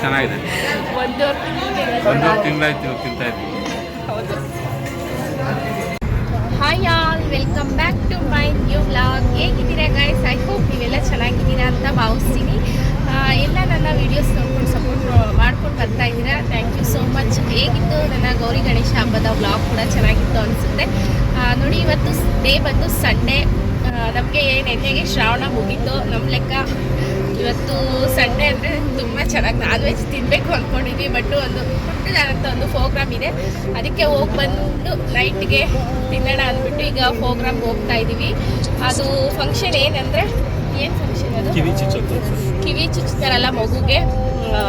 ಚೆನ್ನಾಗಿದೆ. ಒಂದೂವರೆ ತಿಂಗಳಾಯ್ತು ತಿಂತಾ ಇದ್ವಿ. ಹೌದು. Hi all welcome back to my new blog ಹೇಗಿದ್ದೀರಾ ಗೈಸ್ ಐ ಹೋಪ್ ನೀವೆಲ್ಲ ಚೆನ್ನಾಗಿದ್ದೀರಾ ಅಂತ ಭಾವಿಸ್ತೀನಿ. ಎಲ್ಲ ನನ್ನ ವೀಡಿಯೋಸ್ ನೋಡ್ಕೊಂಡು ಸಪೋರ್ಟ್ ಮಾಡ್ಕೊಂಡು ಬರ್ತಾ ಇದ್ದೀರಾ. ಥ್ಯಾಂಕ್ ಯು ಸೋ ಮಚ್ ಹೇಗಿತ್ತು ನನ್ನ ಗೌರಿ ಗಣೇಶ ಹಬ್ಬದ ಬ್ಲಾಗ್ ಕೂಡ ಚೆನ್ನಾಗಿತ್ತು ಅನಿಸುತ್ತೆ. ನೋಡಿ ಇವತ್ತು ಡೇ ಬಂದು ಸಂಡೇ ನಮಗೆ ನೆನ್ನೆಗೆ ಶ್ರಾವಣ ಮುಗೀತು ನಮ್ಮ ಲೆಕ್ಕ. ಇವತ್ತು ಸಂಡೇ ಅಂದರೆ ತುಂಬ ಚೆನ್ನಾಗಿ ನಾನ್ ವೆಜ್ ತಿನ್ನಬೇಕು ಅಂದ್ಕೊಂಡಿದ್ವಿ ಬಟ್ ಒಂದು ಪುಟ್ಟದಾದಂಥ ಒಂದು ಪ್ರೋಗ್ರಾಮ್ ಇದೆ. ಅದಕ್ಕೆ ಹೋಗಿ ಬಂದು ನೈಟ್ಗೆ ತಿನ್ನೋಣ ಅಂದ್ಬಿಟ್ಟು ಈಗ ಪ್ರೋಗ್ರಾಮ್ಗೆ ಹೋಗ್ತಾ ಇದ್ದೀವಿ ಅದು ಫಂಕ್ಷನ್ ಏನಂದರೆ ಏನು ಫಂಕ್ಷನ್ ಅದು? ಕಿವಿ ಕಿವಿ ಚುಚ್ತಾರಲ್ಲ ಮಗುಗೆ. ಆ,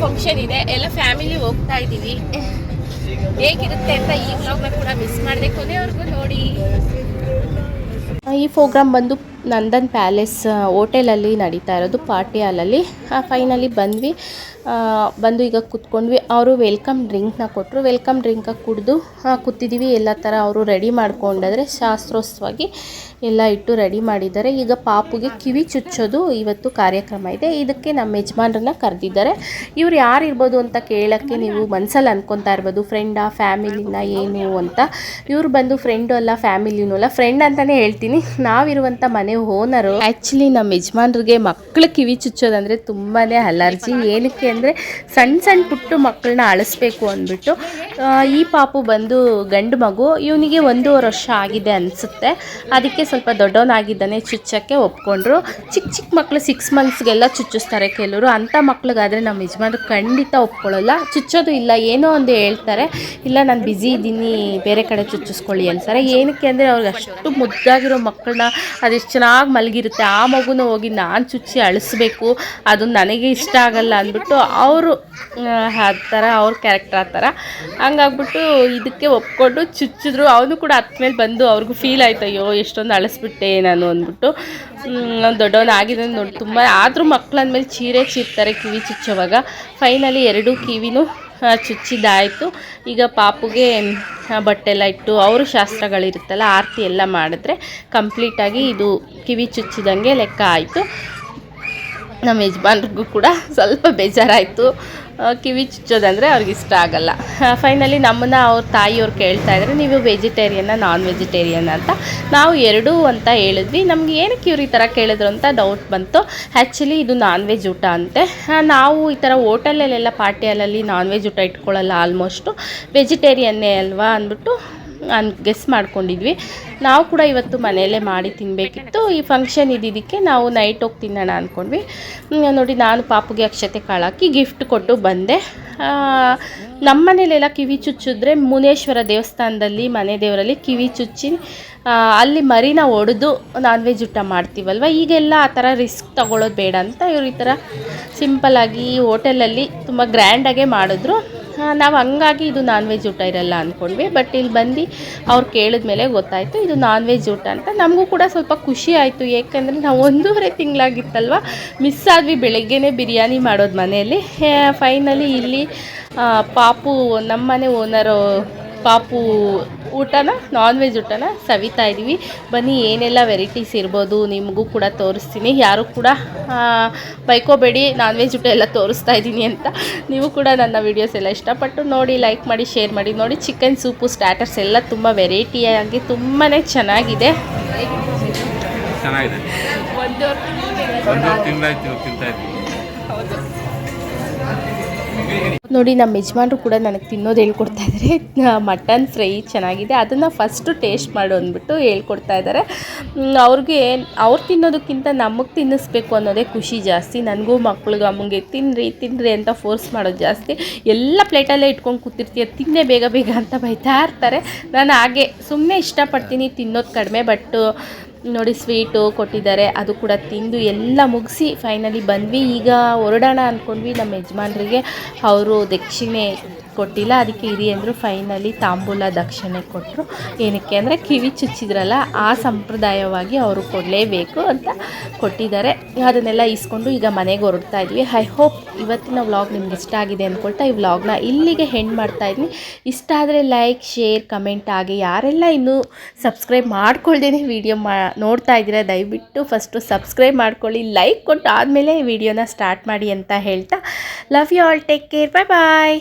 ಫಂಕ್ಷನ್ ಇದೆ. ಎಲ್ಲ ಫ್ಯಾಮಿಲಿ ಹೋಗ್ತಾ ಇದ್ದೀವಿ ಹೇಗಿರುತ್ತೆ ಅಂತ ಈ ವ್ಲಾಗ್ನ ಕೂಡ ಮಿಸ್ ಮಾಡಿದೆ ಕೊನೆವರೆಗೂ ನೋಡಿ. ಈ ಪ್ರೋಗ್ರಾಮ್ ಬಂದು ನಂದನ್ ಪ್ಯಾಲೇಸ್ ಹೋಟೆಲಲ್ಲಿ ನಡೀತಾ ಇರೋದು ಪಾರ್ಟಿ ಹಾಲಲ್ಲಿ. ಫೈನಲಿ ಬಂದ್ವಿ. ಬಂದು ಈಗ ಕುತ್ಕೊಂಡ್ವಿ. ಅವರು ವೆಲ್ಕಮ್ ಡ್ರಿಂಕ್ನ ಕೊಟ್ಟರು ವೆಲ್ಕಮ್ ಡ್ರಿಂಕ ಕುಡಿದು ಕೂತಿದ್ದೀವಿ ಎಲ್ಲ ಥರ ಅವರು ರೆಡಿ ಮಾಡ್ಕೊಂಡಾದರೆ ಶಾಸ್ತ್ರೋತ್ಸವಾಗಿ ಎಲ್ಲ ಇಟ್ಟು ರೆಡಿ ಮಾಡಿದ್ದಾರೆ. ಈಗ ಪಾಪುಗೆ ಕಿವಿ ಚುಚ್ಚೋದು ಇವತ್ತು ಕಾರ್ಯಕ್ರಮ ಇದೆ. ಇದಕ್ಕೆ ನಮ್ಮ ಯಜಮಾನ್ರನ್ನ ಕರೆದಿದ್ದಾರೆ. ಇವ್ರು ಯಾರು ಇರ್ಬೋದು ಅಂತ ಕೇಳೋಕ್ಕೆ ನೀವು ಮನಸ್ಸಲ್ಲಿ ಅನ್ಕೊತಾ ಇರ್ಬೋದು. ಫ್ರೆಂಡಾ ಫ್ಯಾಮಿಲಿನ ಏನು ಅಂತ. ಇವ್ರು ಬಂದು ಫ್ರೆಂಡು ಅಲ್ಲ ಫ್ಯಾಮಿಲಿನೂ ಅಲ್ಲ. ಫ್ರೆಂಡ್ ಅಂತಲೇ ಹೇಳ್ತೀನಿ. ನಾವಿರುವಂಥ ಮನೆ ಓನರು ಆ್ಯಕ್ಚುಲಿ ನಮ್ಮ ಯಜಮಾನ್ರಿಗೆ ಮಕ್ಕಳು ಕಿವಿ ಚುಚ್ಚೋದಂದರೆ ತುಂಬಾ ಅಲರ್ಜಿ. ಏನಕ್ಕೆ ಅಂದರೆ ಸಣ್ಣ ಸಣ್ಣ ಪುಟ್ಟ ಮಕ್ಕಳನ್ನ ಅಳಿಸ್ಬೇಕು ಅಂದ್ಬಿಟ್ಟು ಈ ಪಾಪು ಬಂದು ಗಂಡು ಮಗು, ಇವನಿಗೆ ಒಂದೂವರೆ ವರ್ಷ ಆಗಿದೆ ಅನಿಸುತ್ತೆ. ಅದಕ್ಕೆ ಸ್ವಲ್ಪ ದೊಡ್ಡವನಾಗಿದ್ದಾನೆ, ಚುಚ್ಚಕ್ಕೆ ಒಪ್ಕೊಂಡ್ರು. ಚಿಕ್ಕ ಚಿಕ್ಕ ಮಕ್ಕಳು ಸಿಕ್ಸ್ ಮಂತ್ಸ್ಗೆಲ್ಲ ಚುಚ್ಚಿಸ್ತಾರೆ ಕೆಲವರು. ಅಂಥ ಮಕ್ಳಿಗಾದರೆ ನಮ್ಮ ಯಜಮಾನ್ರು ಖಂಡಿತ ಒಪ್ಕೊಳ್ಳೋಲ್ಲ. ಚುಚ್ಚೋದು ಇಲ್ಲ, ಏನೋ ಒಂದು ಹೇಳ್ತಾರೆ. ಇಲ್ಲ, ನಾನು ಬ್ಯುಸಿ ಇದ್ದೀನಿ, ಬೇರೆ ಕಡೆ ಚುಚ್ಚಿಸ್ಕೊಳ್ಳಿ ಅಂತಾರೆ. ಏನಕ್ಕೆ ಅಂದರೆ ಅವ್ರಿಗೆ ಅಷ್ಟು ಮುದ್ದಾಗಿರೋ ಮಕ್ಕಳನ್ನ ಅದೆಷ್ಟು ಚೆನ್ನಾಗಿ ಮಲಗಿರುತ್ತೆ. ಆ ಮಗುನ ಹೋಗಿ ನಾನು ಚುಚ್ಚಿ ಅಳಿಸ್ಬೇಕು, ಅದು ನನಗೆ ಇಷ್ಟ ಆಗಲ್ಲ ಅಂದ್ಬಿಟ್ಟು ಅವರು, ಆ ಥರ, ಅವ್ರ ಕ್ಯಾರೆಕ್ಟರ್ ಆ ಥರ. ಹಂಗಾಗ್ಬಿಟ್ಟು ಇದಕ್ಕೆ ಒಪ್ಕೊಂಡು ಚುಚ್ಚಿದ್ರು. ಅವನು ಕೂಡ ಮೇಲೆ ಬಂದು ಅವ್ರಿಗೂ ಫೀಲ್ ಆಯ್ತು, ಅಯ್ಯೋ, ಎಷ್ಟೊಂದು ಅಳಿಸ್ಬಿಟ್ಟೆ ನಾನು, ಅಂದ್ಬಿಟ್ಟು. ದೊಡ್ಡವನು ಆಗಿದೆ ನೋಡಿ, ತುಂಬ ಆದರೂ ಮಕ್ಳು ಅಂದಮೇಲೆ ಚೀರೆ ಚೀರ್ತಾರೆ ಕಿವಿ ಚುಚ್ಚೋವಾಗ. ಫೈನಲಿ ಎರಡೂ ಕಿವಿನೂ ಚುಚ್ಚಿದ್ದಾಯಿತು. ಈಗ ಪಾಪುಗೆ ಬಟ್ಟೆ ಎಲ್ಲ ಇಟ್ಟು ಅವರು ಶಾಸ್ತ್ರಗಳಿರುತ್ತಲ್ಲ, ಆರತಿ ಎಲ್ಲ ಮಾಡಿದ್ರೆ ಕಂಪ್ಲೀಟಾಗಿ ಇದು ಕಿವಿ ಚುಚ್ಚಿದಂಗೆ ಲೆಕ್ಕ ಆಯಿತು. ನಮ್ಮ ಯಜಮಾನ್ರಿಗೂ ಕೂಡ ಸ್ವಲ್ಪ ಬೇಜಾರಾಯಿತು. ಕಿವಿ ಚುಚ್ಚೋದಂದರೆ ಅವ್ರಿಗೆ ಇಷ್ಟ ಆಗಲ್ಲ. ಫೈನಲಿ ನಮ್ಮನ್ನ ಅವ್ರ ತಾಯಿಯವ್ರು ಕೇಳ್ತಾ ಇದ್ದಾರೆ ನೀವು ವೆಜಿಟೇರಿಯನ್ನ ನಾನ್ ವೆಜಿಟೇರಿಯನ್ ಅಂತ? ನಾವು ಎರಡೂ ಅಂತ ಹೇಳಿದ್ವಿ. ನಮ್ಗೆ ಏನಕ್ಕೆ ಇವ್ರು ಈ ಥರ ಕೇಳಿದ್ರು ಅಂತ ಡೌಟ್ ಬಂತು. ಆ್ಯಕ್ಚುಲಿ ಇದು ನಾನ್ ವೆಜ್ ಊಟ ಅಂತೆ. ನಾವು ಈ ಥರ ಹೋಟೆಲಲ್ಲೆಲ್ಲ ಪಾರ್ಟಿಯಲ್ಲಲ್ಲಿ ನಾನ್ ವೆಜ್ ಊಟ ಇಟ್ಕೊಳ್ಳಲ್ಲ ಆಲ್ಮೋಸ್ಟು ವೆಜಿಟೇರಿಯನ್ನೇ ಅಲ್ವಾ ಅಂದ್ಬಿಟ್ಟು ನಾನು ಗೆಸ್ ಮಾಡ್ಕೊಂಡಿದ್ವಿ. ನಾವು ಕೂಡ ಇವತ್ತು ಮನೆಯಲ್ಲೇ ಮಾಡಿ ತಿನ್ನಬೇಕಿತ್ತು ಈ ಫಂಕ್ಷನ್ ಇದ್ದಿದ್ದಕ್ಕೆ ನಾವು ನೈಟ್ ಹೋಗಿ ತಿನ್ನೋಣ ಅಂದ್ಕೊಂಡ್ವಿ ನೋಡಿ ನಾನು ಪಾಪುಗೆ ಅಕ್ಷತೆ ಕಾಳಾಕಿ ಗಿಫ್ಟ್ ಕೊಟ್ಟು ಬಂದೆ. ನಮ್ಮ ಮನೇಲೆಲ್ಲ ಕಿವಿ ಚುಚ್ಚಿದ್ರೆ ಮುನೇಶ್ವರ ದೇವಸ್ಥಾನದಲ್ಲಿ, ಮನೆ ದೇವರಲ್ಲಿ ಕಿವಿ ಚುಚ್ಚಿ ಅಲ್ಲಿ ಮರಿನ ಒಡೆದು ನಾನ್ ವೆಜ್ ಊಟ ಮಾಡ್ತೀವಲ್ವ? ಈಗೆಲ್ಲ ಆ ಥರ ರಿಸ್ಕ್ ತಗೊಳ್ಳೋದು ಬೇಡ ಅಂತ ಇವ್ರು ಈ ಥರ ಸಿಂಪಲ್ಲಾಗಿ ಹೋಟೆಲಲ್ಲಿ ತುಂಬ ಗ್ರ್ಯಾಂಡಾಗೆ ಮಾಡಿದ್ರು. ನಾವು ಹಂಗಾಗಿ ಇದು ನಾನ್ ವೆಜ್ ಊಟ ಇರಲ್ಲ ಅಂದ್ಕೊಂಡ್ವಿ ಬಟ್ ಇಲ್ಲಿ ಬಂದು ಅವ್ರು ಕೇಳಿದ್ಮೇಲೆ ಗೊತ್ತಾಯಿತು, ಇದು ನಾನ್ ವೆಜ್ ಊಟ ಅಂತ. ನಮಗೂ ಕೂಡ ಸ್ವಲ್ಪ ಖುಷಿ ಆಯಿತು, ಏಕೆಂದರೆ ನಾವು ಒಂದೂವರೆ ತಿಂಗಳಾಗಿತ್ತಲ್ವ ಮಿಸ್ ಆದ್ವಿ ಬೆಳಗ್ಗೆನೇ ಬಿರಿಯಾನಿ ಮಾಡೋದು ಮನೆಯಲ್ಲಿ. ಫೈನಲಿ ಇಲ್ಲಿ ಪಾಪು, ನಮ್ಮನೆ ಓನರು ಪಾಪು ಊಟನ? ನಾನ್ ವೆಜ್ ಊಟನ? ಸವಿತಾ ಇದ್ದೀವಿ ಬನ್ನಿ ಏನೆಲ್ಲ ವೆರೈಟೀಸ್ ಇರ್ಬೋದು ನಿಮಗೂ ಕೂಡ ತೋರಿಸ್ತೀನಿ. ಯಾರು ಕೂಡ ಬೈಕೋಬೇಡಿ ನಾನ್ ವೆಜ್ ಊಟ ಎಲ್ಲ ತೋರಿಸ್ತಾ ಇದ್ದೀನಿ ಅಂತ. ನೀವು ಕೂಡ ನನ್ನ ವೀಡಿಯೋಸ್ ಎಲ್ಲ ಇಷ್ಟಪಟ್ಟು ನೋಡಿ ಲೈಕ್ ಮಾಡಿ ಶೇರ್ ಮಾಡಿ ನೋಡಿ. ಚಿಕನ್ ಸೂಪು ಸ್ಟಾರ್ಟರ್ಸ್ ಎಲ್ಲ ತುಂಬ ವೆರೈಟಿಯಾಗಿ ತುಂಬಾ ಚೆನ್ನಾಗಿದೆ. ಚೆನ್ನಾಗಿದೆ. ತಿಂಗಳಾಯ್ತು ತಿಂತಾ ನೋಡಿ, ನಮ್ಮ ಯಜಮಾನ್ರು ಕೂಡ ನನಗೆ ತಿನ್ನೋದು ಹೇಳ್ಕೊಡ್ತಾ ಇದ್ದಾರೆ ಮಟನ್ ಫ್ರೈ ಚೆನ್ನಾಗಿದೆ. ಅದನ್ನು ಫಸ್ಟು ಟೇಸ್ಟ್ ಮಾಡು ಅಂದ್ಬಿಟ್ಟು ಹೇಳ್ಕೊಡ್ತಾ ಇದ್ದಾರೆ ಅವ್ರಿಗೆ ಅವ್ರು ತಿನ್ನೋದಕ್ಕಿಂತ ನಮಗೆ ತಿನ್ನಿಸ್ಬೇಕು ಅನ್ನೋದೇ ಖುಷಿ ಜಾಸ್ತಿ. ನನಗೂ ಮಕ್ಳಿಗೆ ಅಮ್ಮಂಗೆ ತಿನ್ನಿರಿ ತಿನ್ನಿರಿ ಅಂತ ಫೋರ್ಸ್ ಮಾಡೋದು ಜಾಸ್ತಿ. ಎಲ್ಲ ಪ್ಲೇಟಲ್ಲೇ ಇಟ್ಕೊಂಡು ಕೂತಿರ್ತೀಯ, ತಿನ್ನೇ ಬೇಗ ಬೇಗ ಅಂತ ಬೈತಾ ಇರ್ತಾರೆ. ನಾನು ಹಾಗೆ ಸುಮ್ಮನೆ ಇಷ್ಟಪಡ್ತೀನಿ ತಿನ್ನೋದು ಕಡಿಮೆ ಬಟ್ ನೋಡಿ ಸ್ವೀಟು ಕೊಟ್ಟಿದ್ದಾರೆ. ಅದು ಕೂಡ ತಿಂದು ಎಲ್ಲ ಮುಗಿಸಿ ಫೈನಲಿ ಬಂದ್ವಿ. ಈಗ ಹೊರಡೋಣ ಅಂದ್ಕೊಂಡ್ವಿ ನಮ್ಮ ಯಜಮಾನ್ರಿಗೆ. ಅವರು ದಕ್ಷಿಣೆ ಕೊಟ್ಟಿಲ್ಲ, ಅದಕ್ಕೆ ಹಿರಿಯಂದರು ಫೈನಲಿ ತಾಂಬೂಲ ದಕ್ಷಿಣೆ ಕೊಟ್ಟರು ಏನಕ್ಕೆ ಅಂದರೆ ಕಿವಿ ಚುಚ್ಚಿದ್ರಲ್ಲ, ಆ ಸಂಪ್ರದಾಯವಾಗಿ ಅವರು ಕೊಡಲೇಬೇಕು ಅಂತ ಕೊಟ್ಟಿದ್ದಾರೆ. ಅದನ್ನೆಲ್ಲ ಇಸ್ಕೊಂಡು ಈಗ ಮನೆಗೆ ಹೊರಡ್ತಾ ಇದ್ವಿ. ಐ ಹೋಪ್ ಇವತ್ತಿನ ವ್ಲಾಗ್ ನಿಮ್ಗೆ ಇಷ್ಟ ಆಗಿದೆ ಅಂದ್ಕೊಳ್ತಾ ಈ ವ್ಲಾಗ್ನ ಇಲ್ಲಿಗೆ ಹೆಣ್ಣು ಮಾಡ್ತಾ ಇದ್ದೀನಿ ಇಷ್ಟ ಆದರೆ ಲೈಕ್ ಶೇರ್ ಕಮೆಂಟ್ ಆಗಿ ಯಾರೆಲ್ಲ ಇನ್ನೂ ಸಬ್ಸ್ಕ್ರೈಬ್ ಮಾಡ್ಕೊಳ್ದೇನೆ ವಿಡಿಯೋ ಮಾ, ನೋಡ್ತಾ ಇದ್ದೀರಾ, ದಯವಿಟ್ಟು ಫಸ್ಟು ಸಬ್ಸ್ಕ್ರೈಬ್ ಮಾಡ್ಕೊಳ್ಳಿ ಲೈಕ್ ಕೊಟ್ಟು ಆದಮೇಲೆ ವಿಡಿಯೋನ ಸ್ಟಾರ್ಟ್ ಮಾಡಿ ಅಂತ ಹೇಳ್ತಾ. Love you all take care bye bye